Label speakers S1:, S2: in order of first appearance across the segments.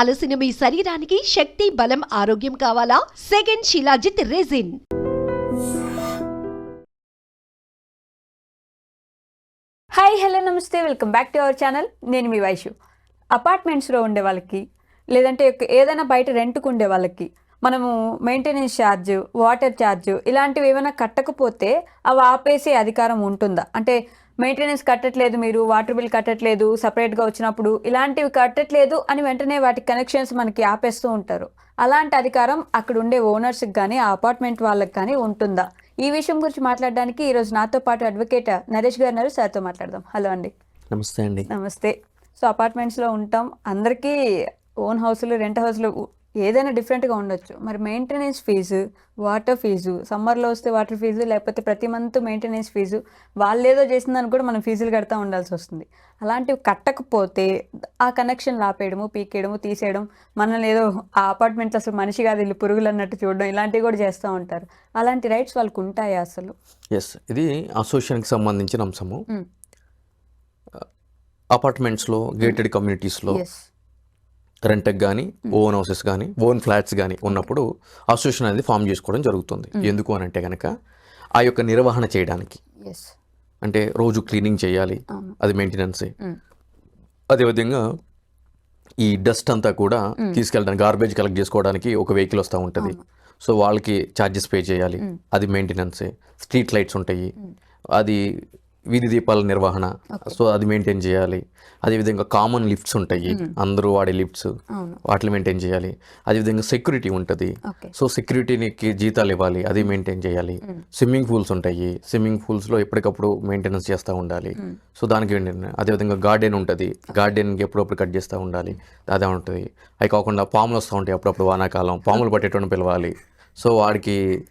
S1: అలసిన మీ శరీరానికి శక్తి బలం ఆరోగ్యం కావాలా? Second Shilajit resin.
S2: Hi hello నమస్తే. Welcome back to our channel. నేను మీ వైషు. అపార్ట్మెంట్స్లో ఉండే వాళ్ళకి లేదంటే ఏదైనా బయట రెంట్కు ఉండే వాళ్ళకి మనము మెయింటెనెన్స్ ఛార్జ్ వాటర్ ఛార్జ్ ఇలాంటివి ఏమైనా కట్టకపోతే అవి ఆపేసే అధికారం ఉంటుందా? అంటే మెయింటెనెన్స్ కట్టట్లేదు మీరు వాటర్ బిల్ కట్టట్లేదు సపరేట్గా వచ్చినప్పుడు ఇలాంటివి కట్టట్లేదు అని వెంటనే వాటి కనెక్షన్స్ మనకి ఆపేస్తూ ఉంటారు. అలాంటి అధికారం అక్కడ ఉండే ఓనర్స్కి కానీ ఆ అపార్ట్మెంట్ వాళ్ళకి కానీ ఉంటుందా? ఈ విషయం గురించి మాట్లాడడానికి ఈరోజు నాతో పాటు అడ్వకేట్ నరేష్ గారు ఉన్నారు. సార్తో మాట్లాడదాం. హలో అండి.
S3: నమస్తే అండి.
S2: నమస్తే. సో అపార్ట్మెంట్స్లో ఉంటాం. అందరికీ ఓన్ హౌస్లు రెంట్ హౌస్లు ఏదైనా డిఫరెంట్గా ఉండొచ్చు. మరి మెయింటెనెన్స్ ఫీజు వాటర్ ఫీజు సమ్మర్లో వస్తే వాటర్ ఫీజు లేకపోతే ప్రతి మంత్ మెయింటెనెన్స్ ఫీజు వాళ్ళు ఏదో చేసిందని కూడా మనం ఫీజులు కడతా ఉండాల్సి వస్తుంది. అలాంటివి కట్టకపోతే ఆ కనెక్షన్ ఆపేయడము పీకేయడము తీసేయడం మనల్ని ఏదో ఆ అపార్ట్మెంట్ అసలు మనిషి కాదు వీళ్ళు పురుగులు అన్నట్టు చూడడం ఇలాంటివి కూడా చేస్తూ ఉంటారు. అలాంటి రైట్స్ వాళ్ళకు ఉంటాయా అసలు?
S3: ఎస్ ఇది అసోసియేషన్కి సంబంధించిన అంశము. అపార్ట్మెంట్స్లో గేటెడ్ కమ్యూనిటీస్లో రెంట్కి కానీ ఓన్ హౌసెస్ కానీ ఓన్ ఫ్లాట్స్ కానీ ఉన్నప్పుడు అసోసియేషన్ అనేది ఫామ్ చేసుకోవడం జరుగుతుంది. ఎందుకు అని అంటే కనుక ఆ యొక్క నిర్వహణ చేయడానికి. అంటే రోజు క్లీనింగ్ చేయాలి అది మెయింటెనెన్సే
S2: Mm.
S3: అదేవిధంగా ఈ డస్ట్ అంతా కూడా తీసుకెళ్ళడానికి గార్బేజ్ కలెక్ట్ చేసుకోవడానికి ఒక వెహికల్ వస్తూ ఉంటుంది. సో వాళ్ళకి ఛార్జెస్ పే చేయాలి అది మెయింటెనెన్సే స్ట్రీట్ లైట్స్ ఉంటాయి. అది వీధి దీపాల నిర్వహణ. సో అది మెయింటైన్ చేయాలి. అదేవిధంగా కామన్ లిఫ్ట్స్ ఉంటాయి. అందరూ వాడే లిఫ్ట్స్ వాటిని మెయింటైన్ చేయాలి. అదేవిధంగా సెక్యూరిటీ ఉంటుంది. సో సెక్యూరిటీకి జీతాలు ఇవ్వాలి. అది మెయింటైన్ చేయాలి. స్విమ్మింగ్ పూల్స్ ఉంటాయి. స్విమ్మింగ్ పూల్స్లో ఎప్పటికప్పుడు మెయింటెనెన్స్ చేస్తూ ఉండాలి. సో దానికి అదేవిధంగా గార్డెన్ ఉంటుంది. గార్డెన్కి ఎప్పుడప్పుడు కట్ చేస్తూ ఉండాలి. అదే ఉంటుంది. అవి కాకుండా పాములు వస్తూ ఉంటాయి అప్పుడప్పుడు వానాకాలం. పాములు పట్టేటోని పిలవాలి. సో వాడికి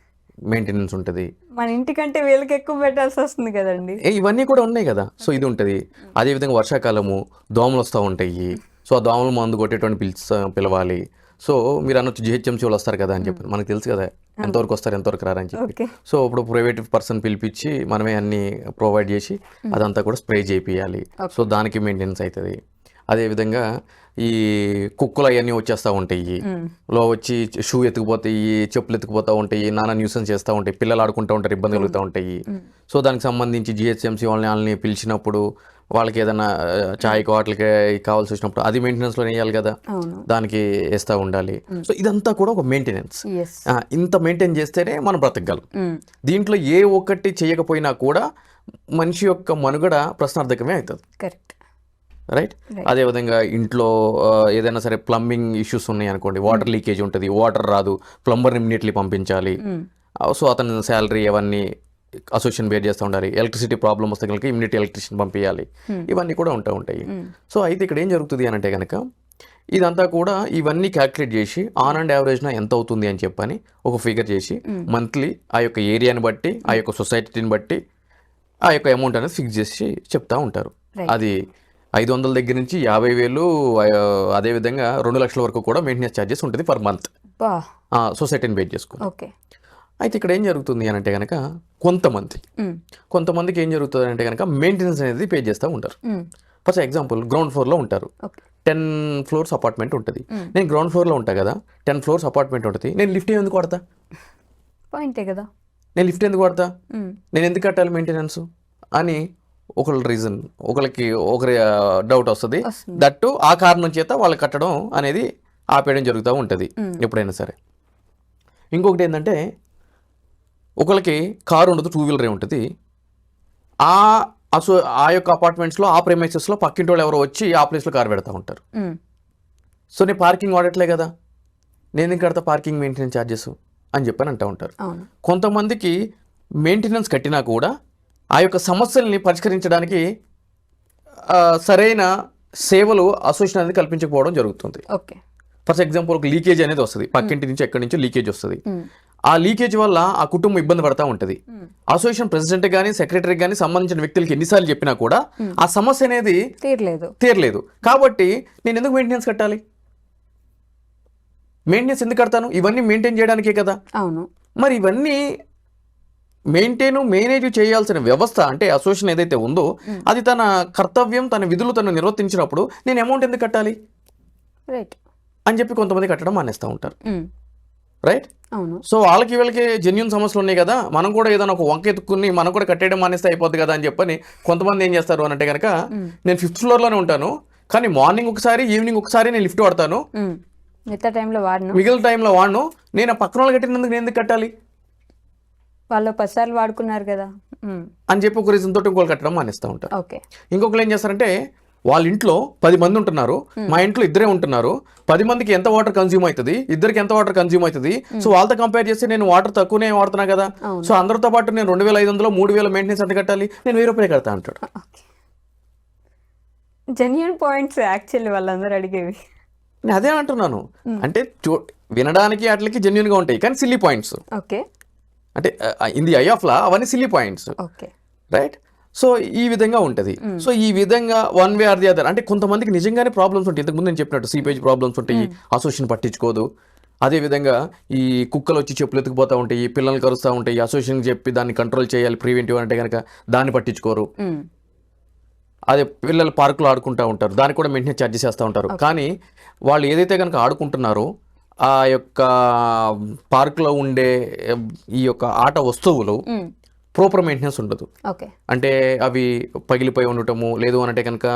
S3: మెయింటెనెన్స్ ఉంటుంది.
S2: మన ఇంటికంటే వీళ్ళకి ఎక్కువ పెట్టాల్సి వస్తుంది కదండి.
S3: ఇవన్నీ కూడా ఉన్నాయి కదా. సో ఇది ఉంటుంది. అదేవిధంగా వర్షాకాలము దోమలు వస్తూ ఉంటాయి. సో ఆ దోమలు మందు కొట్టేటువంటి పిలిచ పిలవాలి. సో మీరు అనొచ్చు జిహెచ్ఎంసీ వాళ్ళు వస్తారు కదా అని చెప్పి. మనకు తెలుసు కదా ఎంతవరకు వస్తారు ఎంతవరకు రారని చెప్పి. సో ఇప్పుడు ప్రైవేట్ పర్సన్ పిలిపించి మనమే అన్ని ప్రొవైడ్ చేసి అదంతా కూడా స్ప్రే చేపియాలి. సో దానికి మెయింటెనెన్స్ అవుతుంది అదేవిధంగా ఈ కుక్కలు అవన్నీ వచ్చేస్తూ ఉంటాయి. లో వచ్చి షూ ఎత్తుకుపోతాయి చెప్పులు ఎత్తుకుపోతూ ఉంటాయి నానా న్యూసెన్స్ చేస్తూ ఉంటాయి పిల్లలు ఆడుకుంటూ ఉంటారు ఇబ్బంది కలుగుతూ ఉంటాయి. సో దానికి సంబంధించి జిహెచ్ఎంసీ వాళ్ళని వాళ్ళని పిలిచినప్పుడు వాళ్ళకి ఏదైనా ఆ, చాయ్కి వాటికి కావాల్సి వచ్చినప్పుడు అది మెయింటెనెన్స్లో వేయాలి కదా. దానికి వేస్తూ ఉండాలి. సో ఇదంతా కూడా ఒక మెయింటెనెన్స్. ఇంత మెయింటైన్ చేస్తేనే మనం బ్రతకగలం. దీంట్లో ఏ ఒక్కటి చేయకపోయినా కూడా మనిషి యొక్క మనుగడ ప్రశ్నార్థకమే అవుతుంది.
S2: కరెక్ట్
S3: రైట్ అదేవిధంగా ఇంట్లో ఏదైనా సరే ప్లంబింగ్ ఇష్యూస్ ఉన్నాయి అనుకోండి వాటర్ లీకేజ్ ఉంటుంది వాటర్ రాదు ప్లంబర్ ఇమ్మీడియట్లీ పంపించాలి. సో అతని శాలరీ అవన్నీ అసోసియేషన్ బేర్ చేస్తూ ఉండాలి. ఎలక్ట్రిసిటీ ప్రాబ్లం వస్తే కనుక ఇమ్మీడియట్ ఎలక్ట్రిషియన్ పంపించాలి ఇవన్నీ కూడా ఉంటూ ఉంటాయి. సో అయితే ఇక్కడ ఏం జరుగుతుంది అని అంటే కనుక ఇదంతా కూడా ఇవన్నీ క్యాల్కులేట్ చేసి ఆన్ అండ్ యావరేజ్న ఎంత అవుతుంది అని చెప్పని ఒక ఫిగర్ చేసి మంత్లీ ఆ యొక్క ఏరియాని బట్టి ఆ యొక్క సొసైటీని బట్టి ఆ యొక్క అమౌంట్ అనేది ఫిక్స్ చేసి చెప్తా ఉంటారు. అది ఐదు వందల దగ్గర నుంచి యాభై వేలు అదేవిధంగా రెండు లక్షల వరకు కూడా మెయింటెనెన్స్ ఛార్జెస్ ఉంటుంది పర్ మంత్ సొసైటీని బేస్ చేసుకుని
S2: ఓకే.
S3: అయితే ఇక్కడ ఏం జరుగుతుంది అని అంటే కనుక కొంతమంది కొంతమందికి ఏం జరుగుతుంది అంటే కనుక మెయింటెనెన్స్ అనేది పే చేస్తూ ఉంటారు. ఫర్ ఎగ్జాంపుల్ గ్రౌండ్ ఫ్లోర్లో ఉంటారు. టెన్ ఫ్లోర్స్ అపార్ట్మెంట్ ఉంటుంది. నేను గ్రౌండ్ ఫ్లోర్లో ఉంటా కదా టెన్ ఫ్లోర్స్ అపార్ట్మెంట్ ఉంటుంది. నేను లిఫ్ట్ ఎందుకు వాడతా?
S2: పాయింటే కదా.
S3: నేను లిఫ్ట్ ఎందుకు వాడతా? నేను ఎందుకు కట్టాలి మెయింటెనెన్స్ అని ఒకళ్ళ రీజన్ ఒకరికి ఒకరి డౌట్ వస్తుంది. దట్టు ఆ కారణం చేత వాళ్ళు కట్టడం అనేది ఆపేయడం జరుగుతూ ఉంటుంది ఎప్పుడైనా సరే. ఇంకొకటి ఏంటంటే ఒకరికి కారు ఉండదు టూ వీలరే ఉంటుంది. ఆ అసో ఆ యొక్క అపార్ట్మెంట్స్లో ఆ ప్రెమైసెస్లో పక్కింటి వాళ్ళు ఎవరో వచ్చి ఆ ప్లేస్లో కారు పెడతా ఉంటారు. సో నేను పార్కింగ్ వాడట్లే కదా. నేను ఎందుకు కడతా పార్కింగ్ మెయింటెనెన్స్ ఛార్జెస్ అని చెప్పని అంటూ ఉంటారు. కొంతమందికి మెయింటెనెన్స్ కట్టినా కూడా ఆ యొక్క సమస్యల్ని పరిష్కరించడానికి సరైన సేవలు అసోసియేషన్ అనేది కల్పించకపోవడం జరుగుతుంది.
S2: ఓకే.
S3: ఫర్ ఎగ్జాంపుల్ ఒక లీకేజ్ అనేది వస్తుంది. పక్కింటి నుంచి ఎక్కడి నుంచో లీకేజ్ వస్తుంది. ఆ లీకేజ్ వల్ల ఆ కుటుంబం ఇబ్బంది పడతా ఉంటుంది. అసోసియేషన్ ప్రెసిడెంట్ కానీ సెక్రటరీ కానీ సంబంధించిన వ్యక్తులకి ఎన్నిసార్లు చెప్పినా కూడా ఆ సమస్య అనేది
S2: తీరలేదు.
S3: తీరలేదు. కాబట్టి నేను ఎందుకు మెయింటెనెన్స్ కట్టాలి? మెయింటెనెన్స్ ఎందుకు కడతాను? ఇవన్నీ మెయింటైన్ చేయడానికే కదా.
S2: అవును.
S3: మరి ఇవన్నీ మెయింటైన్ మేనేజ్ చేయాల్సిన వ్యవస్థ అంటే అసోసియేషన్ ఏదైతే ఉందో అది తన కర్తవ్యం తన విధులు తను నిర్వర్తించినప్పుడు నేను అమౌంట్ ఎందుకు కట్టాలి?
S2: రైట్.
S3: అని చెప్పి కొంతమంది కట్టడం మానేస్తూ ఉంటారు. రైట్? సో వాళ్ళకి వీళ్ళకి జెన్యున్ సమస్యలు ఉన్నాయి కదా మనం కూడా ఏదైనా ఒక వంక ఎత్తుకుని మనం కూడా కట్టేయడం మానేస్తే అయిపోద్ది కదా అని చెప్పని కొంతమంది ఏం చేస్తారు అని అంటే కనుక నేను ఫిఫ్త్ ఫ్లోర్లోనే ఉంటాను కానీ మార్నింగ్ ఒకసారి ఈవినింగ్ ఒకసారి నేను లిఫ్ట్ వాడతాను.
S2: మిగతా టైంలో వాడను.
S3: మిగిలిన టైంలో వాడను. నేను ఆ పక్కన వాళ్ళు కట్టినందుకు నేను ఎందుకు కట్టాలి?
S2: వాళ్ళు పదిసార్లు వాడుకున్నారు కదా.
S3: అని చెప్పి ఒక రీజన్ తోటి ఇంకోళ్ళు కట్టడం మానేస్తూ ఉంటారు.
S2: ఓకే.
S3: ఇంకొకరు ఏం చేస్తారంటే వాళ్ళ ఇంట్లో పది మంది ఉంటున్నారు మా ఇంట్లో ఇద్దరే ఉంటున్నారు పది మందికి ఎంత వాటర్ కన్జ్యూమ్ అవుతుంది ఇద్దరికి ఎంత వాటర్ కన్జ్యూమ్ అవుతుంది? సో వాళ్ళతో కంపేర్ చేస్తే నేను వాటర్ తక్కువనే వాడుతున్నా కదా. సో అందరితో పాటు నేను రెండు వేల ఐదు వందలు మూడు వేల మెయింటెనెన్స్ ఎంత కట్టాలి? నేను వెయ్యి రూపాయలు కడతా అంటాడు.
S2: జెన్యున్ పాయింట్స్ యాక్చువల్లీ వాళ్ళందరూ అడిగేవి.
S3: నేను అదే అంటున్నాను. అంటే చూ వినడానికి వాటికి జెన్యున్గా ఉంటాయి కానీ సిల్లీ పాయింట్స్
S2: ఓకే.
S3: అంటే in the eye of law అవన్నీ silly points
S2: okay
S3: right so ఈ విధంగా ఉంటుంది. సో ఈ విధంగా one way or the other అంటే కొంతమందికి నిజంగానే ప్రాబ్లమ్స్ ఉంటాయి. ఇంతకు ముందు నేను చెప్పినట్టు సీపేజ్ ప్రాబ్లమ్స్ ఉంటాయి. అసోసియేషన్ పట్టించుకోదు. అదే విధంగా ఈ కుక్కలు వచ్చి చెప్పులు ఎత్తుకుపోతూ ఉంటాయి. పిల్లలు కరుస్తూ ఉంటాయి. అసోసియేషన్ చెప్పి దాన్ని కంట్రోల్ చేయాలి. ప్రివెంటివ్ అంటే కనుక దాన్ని పట్టించుకోరు.
S2: ఉమ్,
S3: అదే పిల్లలు పార్కులో ఆడుకుంటూ ఉంటారు. దానికి కూడా మెయింటెనెన్స్ ఛార్జెస్ చేస్తూ ఉంటారు. కానీ వాళ్ళు ఏదైతే కనుక ఆడుకుంటున్నారో ఆ యొక్క పార్కులో ఉండే ఈ యొక్క ఆట వస్తువులు ప్రాపర్ మెయింటెనెన్స్ ఉండదు. అంటే అవి పగిలిపోయి ఉండటము లేదు అంటే కనుక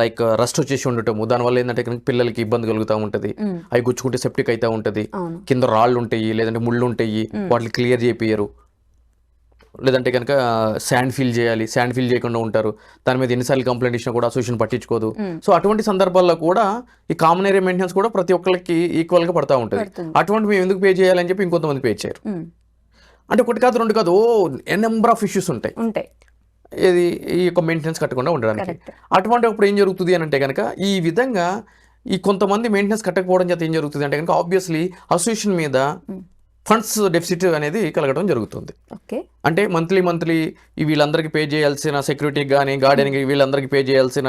S3: లైక్ రస్ట్ వచ్చేసి ఉండటము దానివల్ల ఏంటంటే కనుక పిల్లలకి ఇబ్బంది కలుగుతూ ఉంటుంది. అవి గుచ్చుకుంటే సెప్టిక్ అవుతూ ఉంటుంది. కింద రాళ్ళు ఉంటాయి లేదంటే ముళ్ళు ఉంటాయి వాటిని క్లియర్ చేపియరు లేదంటే కనుక శాండ్ ఫిల్ చేయాలి. శాండ్ ఫిల్ చేయకుండా ఉంటారు. దాని మీద ఎన్నిసార్లు కంప్లైంట్ ఇచ్చినా కూడా అసోసియేషన్ పట్టించుకోదు. సో అటువంటి సందర్భాల్లో కూడా ఈ కామన్ ఏరియా మెయింటెనెన్స్ కూడా ప్రతి ఒక్కరికి ఈక్వల్గా పడతా ఉంటుంది. అటువంటి మేము ఎందుకు పే చేయాలని చెప్పి ఇంకొంతమంది పే చేయరు. అంటే ఒకటి కాదు రెండు కాదు ఓ నెంబర్ ఆఫ్ ఇష్యూస్ ఉంటాయి.
S2: ఉంటాయి.
S3: ఇది ఈ యొక్క మెయింటెనెన్స్ కట్టకుండా ఉండడానికి. అటువంటి అప్పుడు ఏం జరుగుతుంది అని అంటే కనుక ఈ విధంగా ఈ కొంతమంది మెయింటెనెన్స్ కట్టకపోవడం చేత ఏం జరుగుతుంది అంటే కనుక ఆబ్వియస్లీ అసోసియేషన్ మీద ఫండ్స్ డెఫిసిట్ అనేది కలగడం జరుగుతుంది.
S2: ఓకే.
S3: అంటే మంత్లీ మంత్లీ వీళ్ళందరికీ పే చేయాల్సిన సెక్యూరిటీకి కానీ గార్డెన్కి వీళ్ళందరికీ పే చేయాల్సిన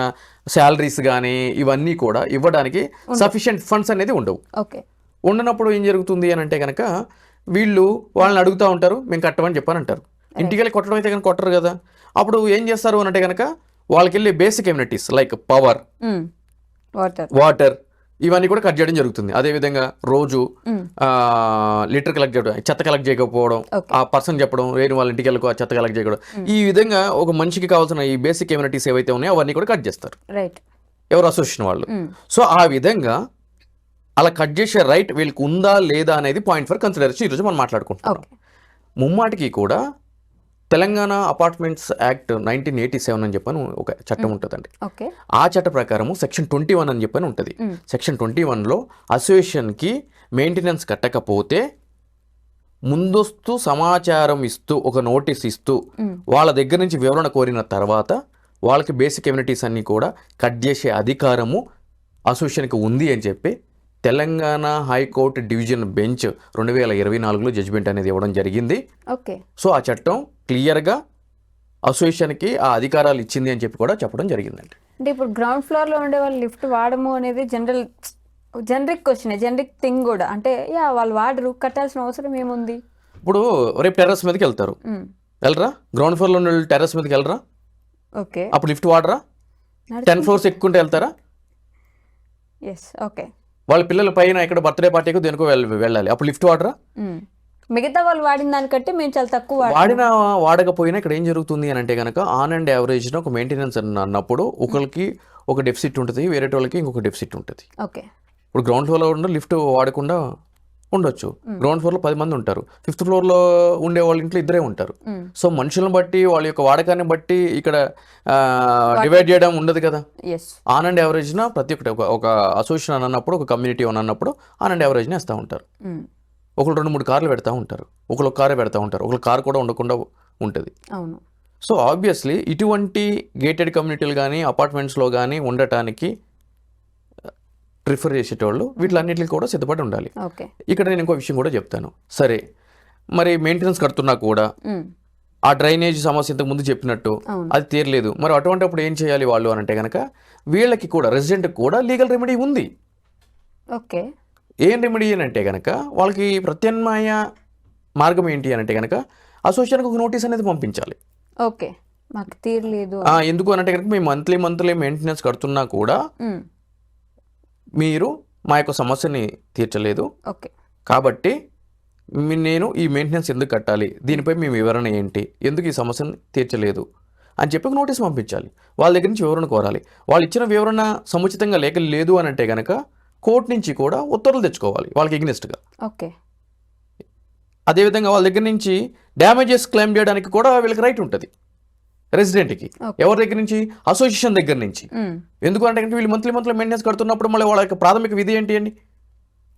S3: శాలరీస్ కానీ ఇవన్నీ కూడా ఇవ్వడానికి సఫిషియెంట్ ఫండ్స్ అనేది ఉండవు.
S2: ఓకే.
S3: ఉండనప్పుడు ఏం జరుగుతుంది అని అంటే కనుక వీళ్ళు వాళ్ళని అడుగుతూ ఉంటారు మేము కట్టమని చెప్పని అంటారు. ఇంటికి వెళ్ళి కొట్టడం అయితే కనుక కొట్టరు కదా. అప్పుడు ఏం చేస్తారు అని అంటే కనుక వాళ్ళకి వెళ్ళి basic amenities like power
S2: water.
S3: Water ఇవన్నీ కూడా కట్ చేయడం జరుగుతుంది. అదేవిధంగా రోజు. లిటర్ కలెక్ట్ చేయడం చెత్త కలెక్ట్ చేయకపోవడం. ఆ పర్సన్ చెప్పడం వేరే వాళ్ళ ఇంటికి వెళ్ళకో ఆ చెత్త కలెక్ట్ చేయడం ఈ విధంగా ఒక మనిషికి కావాల్సిన ఈ బేసిక్ ఎమ్యూనిటీస్ ఏవైతే ఉన్నాయో అవన్నీ కూడా కట్ చేస్తారు.
S2: రైట్
S3: ఎవరు అసోసియేషన్ వాళ్ళు. సో ఆ విధంగా అలా కట్ చేసే రైట్ వీళ్ళకి ఉందా లేదా అనేది పాయింట్ ఫర్ కన్సిడరేషన్ ఈరోజు మనం మాట్లాడుకుంటున్నాం. ముమ్మాటికి కూడా Telangana apartments act nineteen eighty seven అని చెప్పని ఒక చట్టం ఉంటుందండి. ఆ చట్ట ప్రకారము సెక్షన్ ట్వంటీ వన్ అని చెప్పని ఉంటుంది. సెక్షన్ ట్వంటీ వన్లో అసోసియేషన్కి మెయింటెనెన్స్ కట్టకపోతే ముందస్తు సమాచారం ఇస్తూ ఒక నోటీస్ ఇస్తూ వాళ్ళ దగ్గర నుంచి వివరణ కోరిన తర్వాత వాళ్ళకి బేసిక్ కమ్యూనిటీస్ అన్నీ కూడా కట్ చేసే అధికారము అసోసియేషన్కి ఉంది అని చెప్పి తెలంగాణ హైకోర్టు డివిజన్ బెంచ్ రెండు వేల ఇరవై నాలుగులో జడ్జిమెంట్ అనేది ఇవ్వడం జరిగింది.
S2: ఓకే.
S3: సో ఆ చట్టం క్లియర్గా అసోసియేషన్కి ఆ అధికారాలు ఇచ్చింది అని చెప్పి కూడా చెప్పడం జరిగిందండి.
S2: అంటే ఇప్పుడు గ్రౌండ్ ఫ్లోర్లో ఉండే వాళ్ళు లిఫ్ట్ వాడము అనేది general generic question generic thing కూడా. అంటే యా వాళ్ళు వాడరు కట్టాల్సిన అవసరం ఏముంది?
S3: ఇప్పుడు రేపు టెర్రస్ మీదకి వెళ్తారు. వెళ్ళరా? గ్రౌండ్ ఫ్లోర్లో ఉన్న టెర్రస్ మీదకి వెళ్ళరా?
S2: ఓకే.
S3: అప్పుడు లిఫ్ట్ వాడరా? టెన్ ఫ్లోర్స్ ఎక్కుంటే వెళ్తారా?
S2: Yes okay.
S3: వాళ్ళ పిల్లల పైన ఇక్కడ బర్త్డే పార్టీకి దేనికో వెళ్ళ వెళ్ళాలి. అప్పుడు లిఫ్ట్ వాడరా?
S2: మిగతా వాళ్ళు వాడిన దానికంటే మేము చాలా తక్కువ.
S3: వాడిన వాడకపోయినా ఇక్కడ ఏం జరుగుతుంది అని అంటే కనుక ఆన్ అండ్ యావరేజ్న ఒక మెయింటెనెన్స్ అన్నప్పుడు ఒకరికి ఒక డెఫిసిట్ ఉంటుంది వేరే వాళ్ళకి ఇంకొక డెఫిసిట్ ఉంటుంది.
S2: ఓకే.
S3: ఇప్పుడు గ్రౌండ్ ఫ్లోర్లో ఉన్న లిఫ్ట్ వాడకుండా ఉండొచ్చు. గ్రౌండ్ ఫ్లోర్లో పది మంది ఉంటారు. ఫిఫ్త్ ఫ్లోర్లో ఉండే వాళ్ళ ఇంట్లో ఇద్దరే ఉంటారు. సో మనుషులను బట్టి వాళ్ళ యొక్క వాడకాన్ని బట్టి ఇక్కడ డివైడ్ చేయడం ఉండదు కదా? ఆన్ అండ్ యావరేజ్న ప్రతి ఒక్కటి ఒక ఒక అసోసియేషన్ అని అన్నప్పుడు ఒక కమ్యూనిటీ అని అన్నప్పుడు ఆన్ అండ్ యావరేజ్ని వేస్తూ ఉంటారు. ఒకరు రెండు మూడు కార్లు పెడతా ఉంటారు. ఒకరు ఒక కారే పెడతా ఉంటారు. ఒకరు కారు కూడా ఉండకుండా ఉంటుంది.
S2: అవును.
S3: సో ఆబ్వియస్లీ ఇటువంటి గేటెడ్ కమ్యూనిటీలు కానీ అపార్ట్మెంట్స్లో కానీ ఉండటానికి ప్రిఫర్ చేసేటోళ్ళు వీటిలన్నిటికి కూడా సిద్ధపడి ఉండాలి. ఇక్కడ నేను ఇంకో విషయం కూడా చెప్తాను. సరే మరి మెయింటెనెన్స్ కడుతున్నా కూడా ఆ డ్రైనేజ్ సమస్య ఇంతకు ముందు చెప్పినట్టు. అది తీరలేదు. మరి అటువంటిప్పుడు ఏం చేయాలి వాళ్ళు అని అంటే కనుక వీళ్ళకి కూడా రెసిడెంట్కి కూడా లీగల్ రెమెడీ ఉంది.
S2: ఓకే.
S3: ఏం రెమెడీ అని అంటే కనుక వాళ్ళకి ప్రత్యామ్నాయ మార్గం ఏంటి అని అంటే కనుక అసోసియేషన్కి ఒక నోటీస్ అనేది పంపించాలి.
S2: ఓకే. మాకు తీరలేదు
S3: ఎందుకు అని అంటే కనుక మేము మంత్లీ మంత్లీ మెయింటెనెన్స్ కడుతున్నా కూడా. మీరు మా యొక్క సమస్యని తీర్చలేదు.
S2: ఓకే.
S3: కాబట్టి నేను ఈ మెయింటెనెన్స్ ఎందుకు కట్టాలి? దీనిపై మీ వివరణ ఏంటి? ఎందుకు ఈ సమస్యను తీర్చలేదు? అని చెప్పి ఒక నోటీస్ పంపించాలి. వాళ్ళ దగ్గర నుంచి వివరణ కోరాలి. వాళ్ళు ఇచ్చిన వివరణ సముచితంగా లేక లేదు అని అంటే కనుక కోర్టు నుంచి కూడా ఉత్తర్వులు తెచ్చుకోవాలి వాళ్ళకి ఎగ్నెస్ట్గా.
S2: ఓకే.
S3: అదేవిధంగా వాళ్ళ దగ్గర నుంచి డ్యామేజెస్ క్లెయిమ్ చేయడానికి కూడా వీళ్ళకి రైట్ ఉంటుంది. రెసిడెంట్కి. ఎవరి దగ్గర నుంచి? అసోసియేషన్ దగ్గర నుంచి. ఎందుకంటే వీళ్ళు మంత్లీ మంత్లీ మెయింటెనెన్స్ కడుతున్నప్పుడు మళ్ళీ వాళ్ళ యొక్క ప్రాథమిక విధి ఏంటి అండి?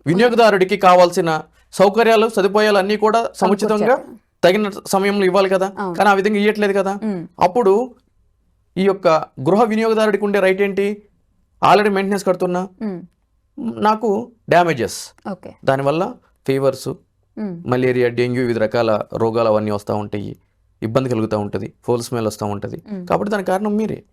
S3: వినియోగదారుడికి కావాల్సిన సౌకర్యాలు సదుపాయాలు అన్నీ కూడా సముచితంగా తగిన సమయంలో ఇవ్వాలి కదా. కానీ ఆ విధంగా ఇవ్వట్లేదు కదా? అప్పుడు ఈ యొక్క గృహ వినియోగదారుడికి ఉండే రైట్ ఏంటి? ఆల్రెడీ మెయింటెనెన్స్ కడుతున్నా. నాకు డ్యామేజెస్ దానివల్ల ఫీవర్స్ మలేరియా డెంగ్యూ వివిధ రకాల రోగాలు అవన్నీ వస్తూ ఉంటాయి. ఇబ్బంది కలుగుతూ ఉంటుంది ఫోల్ స్మెల్ వస్తూ ఉంటుంది. కాబట్టి దానికి కారణం మీరే.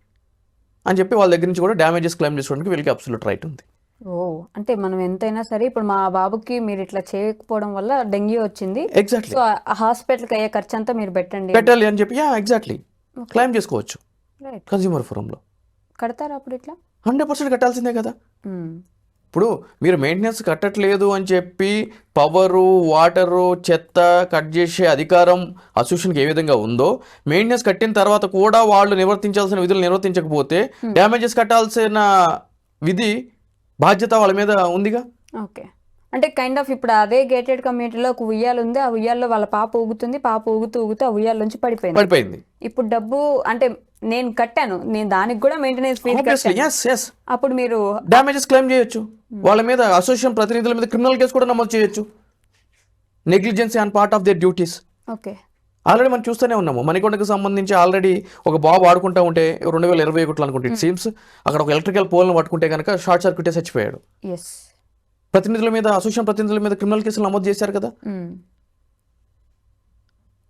S3: అని చెప్పి వాళ్ళ దగ్గర నుంచి కూడా డ్యామేజెస్ క్లెయిమ్ చేసుకోవడానికి వీళ్ళకి అబ్సల్యూట్ రైట్ ఉంది.
S2: ఓ అంటే మనం ఎంతైనా సరే ఇప్పుడు మా బాబుకి మీరు ఇట్లా చేయకపోవడం వల్ల డెంగ్యూ వచ్చింది.
S3: ఎగ్జాక్ట్లీ
S2: హాస్పిటల్కి అయ్యే ఖర్చు అంతా మీరు పెట్టండి.
S3: పెట్టాలి అని చెప్పి యా ఎగ్జాక్ట్లీ. క్లెయిమ్ చేసుకోవచ్చు.
S2: రైట్
S3: కన్జ్యూమర్ ఫోరంలో
S2: కడతారా అప్పుడు ఇట్లా?
S3: హండ్రెడ్ పర్సెంట్ కట్టాల్సిందే కదా. ఇప్పుడు మీరు మెయింటెనెన్స్ కట్టట్లేదు అని చెప్పి పవరు వాటరు చెత్త కట్ చేసే అధికారం అసోసియేషన్కి ఏ విధంగా ఉందో మెయింటెనెన్స్ కట్టిన తర్వాత కూడా వాళ్ళు నిర్వర్తించాల్సిన విధులు నిర్వర్తించకపోతే డ్యామేజెస్ కట్టాల్సిన విధి బాధ్యత వాళ్ళ మీద ఉందిగా?
S2: ఓకే. అంటే కైండ్ ఆఫ్ ఇప్పుడు అదే గేటెడ్ కమ్యూనిటీలో ఒక ఉయ్యాలు ఉంది ఆ ఉయ్యాల్లో వాళ్ళ పాప ఊగుతుంది పాప ఊగుతూ ఊగుతూ ఆ ఉయ్యాల నుంచి పడిపోయింది.
S3: పడిపోయింది.
S2: ఇప్పుడు డబ్బు అంటే నేను కట్టాను. నేను దానికి కూడా మెయింటెనెన్స్ ఫీజు అప్పుడు మీరు
S3: డ్యామేజెస్ క్లెయిమ్ చేయొచ్చు. వాళ్ళ మీద అసోసియేషన్ ప్రతినిధుల మీద క్రిమినల్ కేసు కూడా నమోదు చేయొచ్చు. Negligence on part of their duties
S2: okay.
S3: Already మనం చూస్తూనే ఉన్నాము. మణికొండకు సంబంధించి ఆల్రెడీ ఒక బాబు ఆడుకుంటా ఉంటే రెండు వేల ఇరవై ఒకటిలో అనుకుంటే ఇట్ సీమ్స్ అక్కడ ఒక ఎలక్ట్రికల్ పోల్ను పట్టుకుంటే కనుక షార్ట్ సర్క్యూటే చచ్చిపోయాడు. ప్రతినిధుల మీద అసోసియేషన్ ప్రతినిధుల మీద క్రిమినల్ కేసులు నమోదు చేశారు కదా?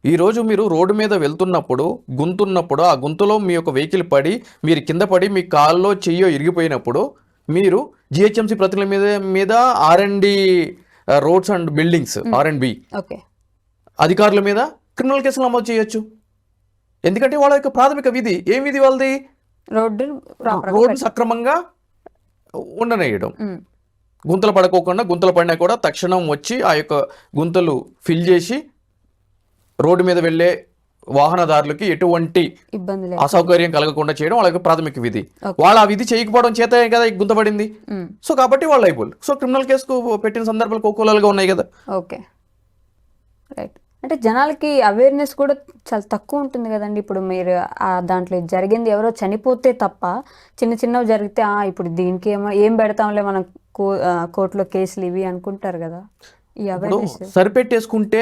S3: ఈ రోజు మీరు రోడ్డు మీద వెళ్తున్నప్పుడు గుంతున్నప్పుడు ఆ గుంతలో మీ యొక్క వెహికల్ పడి మీరు కింద పడి మీ కాల్లో చెయ్యో ఇరిగిపోయినప్పుడు మీరు జిహెచ్ఎంసీ ప్రతినిధుల మీద మీద R and D roads and buildings R and B అధికారుల మీద క్రిమినల్ కేసులు నమోదు చేయొచ్చు. ఎందుకంటే వాళ్ళ యొక్క ప్రాథమిక విధి ఏం విధి వాళ్ళది?
S2: రోడ్డు
S3: రోడ్డు సక్రమంగా ఉండనేయడం. గుంతలు పడుకోకుండా గుంతలు పడినా కూడా తక్షణం వచ్చి ఆ యొక్క గుంతలు ఫిల్ చేసి రోడ్డు మీద వెళ్ళే వాహనదారులకి ఎటువంటి అసౌకర్యం కలగకుండా చేయడం వాళ్ళ యొక్క ప్రాథమిక విధి. వాళ్ళ ఆ విధి చేయకపోవడం చేత కదా ఈ గుంత పడింది.
S2: మ్మ్.
S3: సో కాబట్టి వాళ్ళు అయిపోయి సో క్రిమినల్ కేసుకు పెట్టిన సందర్భాలు కోకోలాలుగా ఉన్నాయి కదా.
S2: ఓకే. రైట్. అంటే జనాలకి అవేర్నెస్ కూడా చాలా తక్కువ ఉంటుంది కదండి. ఇప్పుడు మీరు ఆ దాంట్లో జరిగింది ఎవరో చనిపోతే తప్ప చిన్న చిన్నవి జరిగితే "ఆ, ఇప్పుడు దీనికి ఏమో ఏం పెడతాంలే మనం కోర్టులో కేసులు ఇవి అనుకుంటారు కదా. ఈ
S3: ఇప్పుడు
S2: అవేర్నెస్
S3: సరిపెట్టేసుకుంటే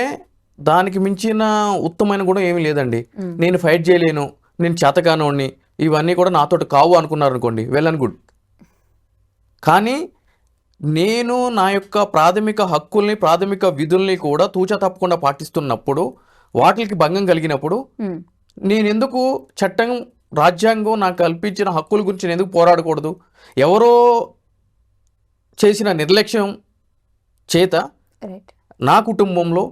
S3: దానికి మించిన ఉత్తమైన గుణం ఏమీ లేదండి. నేను ఫైట్ చేయలేను. నేను చేతకానోడిని. ఇవన్నీ కూడా నాతోటి కావు అనుకున్నారు అనుకోండి వెల్ అండ్ గుడ్ కానీ నేను నా యొక్క ప్రాథమిక హక్కుల్ని ప్రాథమిక విధుల్ని కూడా తూచా తప్పకుండా పాటిస్తున్నప్పుడు వాటికి భంగం కలిగినప్పుడు నేను ఎందుకు చట్టం రాజ్యాంగం నాకు కల్పించిన హక్కుల గురించి నేను ఎందుకు పోరాడకూడదు? ఎవరో చేసిన నిర్లక్ష్యం చేత నా కుటుంబంలో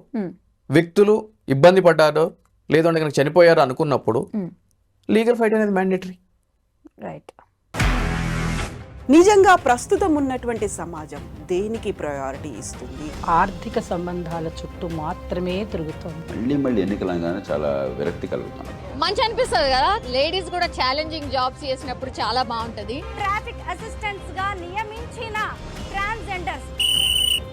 S3: వ్యక్తులు ఇబ్బంది పడ్డారో లేదంటే కనుక చనిపోయారో అనుకున్నప్పుడు లీగల్ ఫైట్ అనేది మ్యాండేటరీ.
S2: రైట్
S4: నిజంగా ప్రస్తుతం ఉన్నటువంటి సమాజం దేనికి ప్రయారిటీ ఇస్తుంది?
S5: ఆర్థిక సంబంధాల చుట్టూ మాత్రమే తిరుగుతోంది.
S6: మళ్ళీ మళ్ళీ ఎన్నికలు అనగానే చాలా విరక్తి కలుగుతాను
S7: మంచి అనిపిస్తుంది కదా? లేడీస్ కూడా ఛాలెంజింగ్ జాబ్స్ చేసినప్పుడు చాలా బాగుంటది.
S8: ట్రాఫిక్ అసిస్టెంట్స్గా నియమించిన ట్రాన్స్జెండర్స్